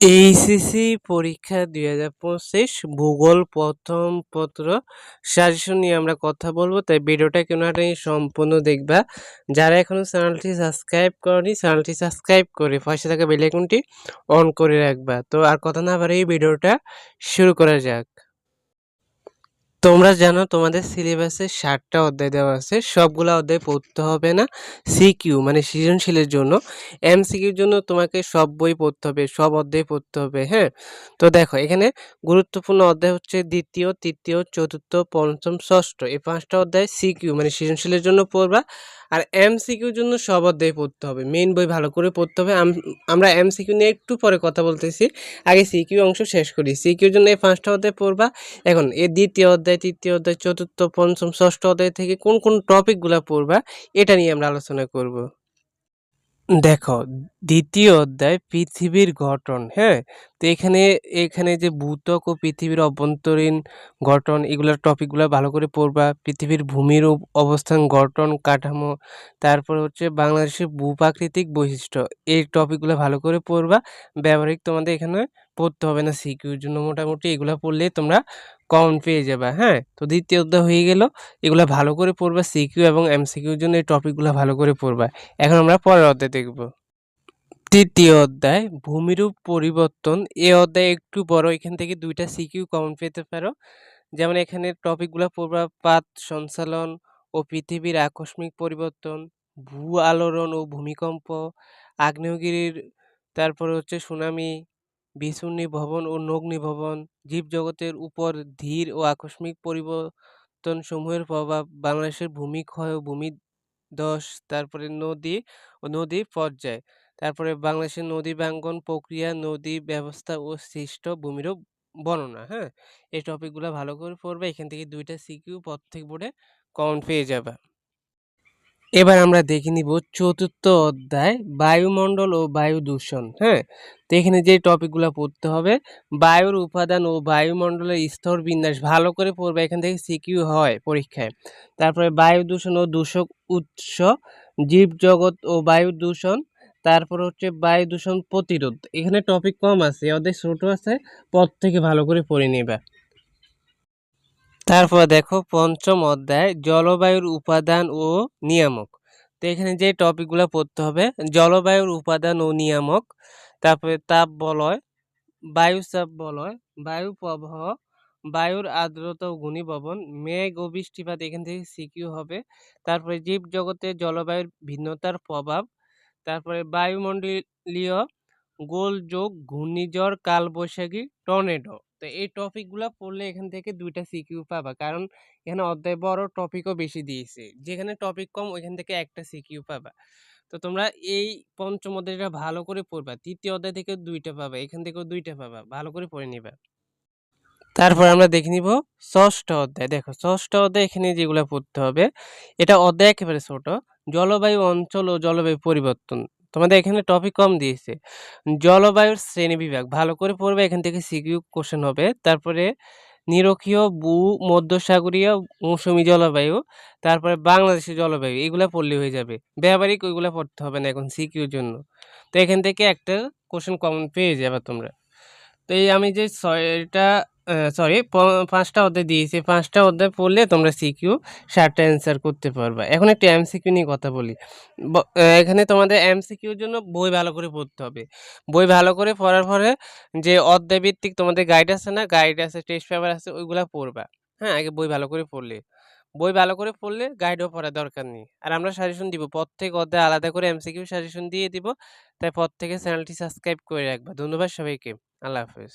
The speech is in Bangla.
এইচএসসি পরীক্ষা দুই হাজার পঁচিশ, ভূগোল প্রথম পত্র সাজেশন নিয়ে আমরা কথা বলব, তাই ভিডিওটা কেন সম্পূর্ণ দেখবা। যারা এখনও চ্যানেলটি সাবস্ক্রাইব করনি, চ্যানেলটি সাবস্ক্রাইব করে পাশে থাকা বেলাইকনটি অন করে রাখবা। তো আর কথা না পারে এই ভিডিওটা শুরু করা যাক। তোমরা জানো তোমাদের সিলেবাসে ষাটটা অধ্যায় দেওয়া আছে। সবগুলো অধ্যায় পড়তে হবে না। সিকিউ মানে সৃজনশীলের জন্য। এম সিকিউর জন্য তোমাকে সব বই পড়তে হবে, সব অধ্যায় পড়তে হবে হ্যাঁ? তো দেখো, এখানে গুরুত্বপূর্ণ অধ্যায় হচ্ছে দ্বিতীয়, তৃতীয়, চতুর্থ, পঞ্চম, ষষ্ঠ। এই পাঁচটা অধ্যায় সিকিউ মানে সৃজনশীলের জন্য পড়বা। আর এমসিকিউর জন্য সব অধ্যায় পড়তে হবে। মেন বই ভালো করে পড়তে হবে। আমরা এমসিকিউ নিয়ে একটু পরে কথা বলতেছি। আগে সিকিউ অংশ শেষ করি। সিকিউর জন্য এই পাঁচটা অধ্যায় পড়বা। এখন এ দ্বিতীয় অধ্যায়, তৃতীয় অধ্যায়, চতুর্থ, পঞ্চম, ষষ্ঠ অধ্যায় থেকে কোন কোন টপিকগুলো পড়বা, এটা নিয়ে আমরা আলোচনা করব। দেখো, দ্বিতীয় অধ্যায় পৃথিবীর গঠন হ্যাঁ? তো এখানে এখানে যে ভূতক ও পৃথিবীর অভ্যন্তরীণ গঠন, এগুলোর টপিকগুলো ভালো করে পড়বা। পৃথিবীর ভূমির অবস্থান, গঠন, কাঠামো, তারপর হচ্ছে বাংলাদেশের ভূপ্রাকৃতিক বৈশিষ্ট্য, এই টপিকগুলো ভালো করে পড়বা। ব্যবহারিক তোমাদের এখানে পড়তে হবে না, সিকিউর জন্য মোটামুটি এগুলো পড়লে তোমরা কমন পেয়ে যাবে হ্যাঁ? তো দ্বিতীয় অধ্যায় হয়ে গেল। এগুলো ভালো করে পড়বা, সিকিউ এবং এমসিকিউর জন্য এই টপিকগুলো ভালো করে পড়বা। এখন আমরা পরের অধ্যায় দেখব। তৃতীয় অধ্যায়, ভূমিরূপ পরিবর্তন। এ অধ্যায় একটু বড়, এখান থেকে দুইটা সিকিউ কমন পেতে পারো। যেমন এখানে টপিকগুলো পড়বা, পাত সঞ্চালন ও পৃথিবীর আকস্মিক পরিবর্তন, ভূ আলোড়ন ও ভূমিকম্প, আগ্নেয়গিরির, তারপরে হচ্ছে সুনামি বিচূর্ণী ভবন ও ভবন জীবজগতের উপর ধীর ও আকস্মিক পরিবর্তনসমূহের প্রভাব বাংলাদেশের ভূমিক্ষয় ও ভূমিধস তারপরে নদী ও নদী পর্যায়, তারপরে বাংলাদেশের নদী বাঙ্গন প্রক্রিয়া, নদী ব্যবস্থা ও সৃষ্ট ভূমিরও বর্ণনা হ্যাঁ? এই টপিকগুলো ভালো করে পড়বে, এখান থেকে দুইটা সিকিউ প্রত্যেক বোর্ডে কমন পেয়ে যাবে। এবার আমরা দেখে নিব চতুর্থ অধ্যায়, বায়ুমণ্ডল ও বায়ু দূষণ হ্যাঁ? তো এখানে যে টপিকগুলো পড়তে হবে, বায়ুর উপাদান ও বায়ুমণ্ডলের স্তর বিন্যাস ভালো করে পড়বে এখান থেকে সিকিউ হয় পরীক্ষায়। তারপরে বায়ু দূষণ ও দূষক উৎস জীবজগৎ ও বায়ু দূষণ, তারপর হচ্ছে বায়ু দূষণ প্রতিরোধ। এখানে টপিক কম আছে ওদের ছোটো আছে, পথ থেকে ভালো করে পড়ে নেবে। তারপর দেখো পঞ্চম অধ্যায়, জলবায়ুর উপাদান ও নিয়ামক। তো এখানে যে টপিকগুলো পড়তে হবে, জলবায়ুর উপাদান ও নিয়ামক, তারপরে তাপ বলয় বায়ু চাপ বলয় বায়ু প্রবাহ বায়ুর আর্দ্রতা ও ঘূর্ণিভবন মেঘ ও বৃষ্টিপাত এখান থেকে সিকিউ হবে। তারপরে জীব জগতে জলবায়ুর ভিন্নতার প্রভাব, তারপরে বায়ুমণ্ডলীয় গোলযোগ, ঘূর্ণিঝড়, কালবৈশাখী, টর্নেডো। তো এই টপিকগুলো পড়লে এখান থেকে দুইটা সিকিউ পাবা। কারণ এখানে অধ্যায় বড় টপিকও বেশি দিয়েছে। যেখানে টপিক কম, ওইখান থেকে একটা সিকিউ পাবা। তো তোমরা এই পঞ্চম অধ্যায়টা ভালো করে পড়বা। তৃতীয় অধ্যায় থেকে দুইটা পাবা, এখান থেকেও দুইটা পাবা। ভালো করে পড়ে নিবা। তারপর আমরা দেখে নিব ষষ্ঠ অধ্যায়। দেখো, ষষ্ঠ অধ্যায় এখানে যেগুলো পড়তে হবে, এটা অধ্যায় একেবারে ছোট। জলবায়ু অঞ্চল ও জলবায়ু পরিবর্তন। তোমাদের এখানে টপিক কম দিয়েছে। জলবায়ুর শ্রেণি বিভাগ, ভালো করে পড়বে, এখান থেকে সিকিউ কোশ্চেন হবে। তারপরে নিরক্ষীয় ভূ, মধ্যসাগরীয় মৌসুমী জলবায়ু, তারপরে বাংলাদেশের জলবায়ু, এগুলো পড়লে হয়ে যাবে। ব্যবহারিক ওইগুলো পড়তে হবে না এখন সিকিউর জন্য। তো এখান থেকে একটা কোশ্চেন কমন পেয়ে যাবে তোমরা। তো এই আমি যে ছয়টা সরি পাঁচটা অধ্যায় দিয়েছি। পাঁচটা অধ্যায় পড়লে তোমরা সিকিউ ষাটটা অ্যান্সার করতে পারবা। এখন একটু এমসিকিউ নিয়ে কথা বলি। এখানে তোমাদের এমসিকিউর জন্য বই ভালো করে পড়তে হবে। বই ভালো করে পড়ার পরে যে অধ্যায় ভিত্তিক তোমাদের গাইড আছে না গাইড আছে টেস্ট পেপার আছে, ওইগুলো পড়বা। হ্যাঁ আগে বই ভালো করে পড়লে। বই ভালো করে পড়লে গাইডও পড়ার দরকার নেই। আর আমরা সাজেশন দিব, প্রত্যেক অধ্যায় আলাদা করে এমসিকিউ সাজেশন দিয়ে দিব। তাই প্রত্যেকে চ্যানেলটি সাবস্ক্রাইব করে রাখবা। ধন্যবাদ সবাইকে। আল্লাহ হাফেজ।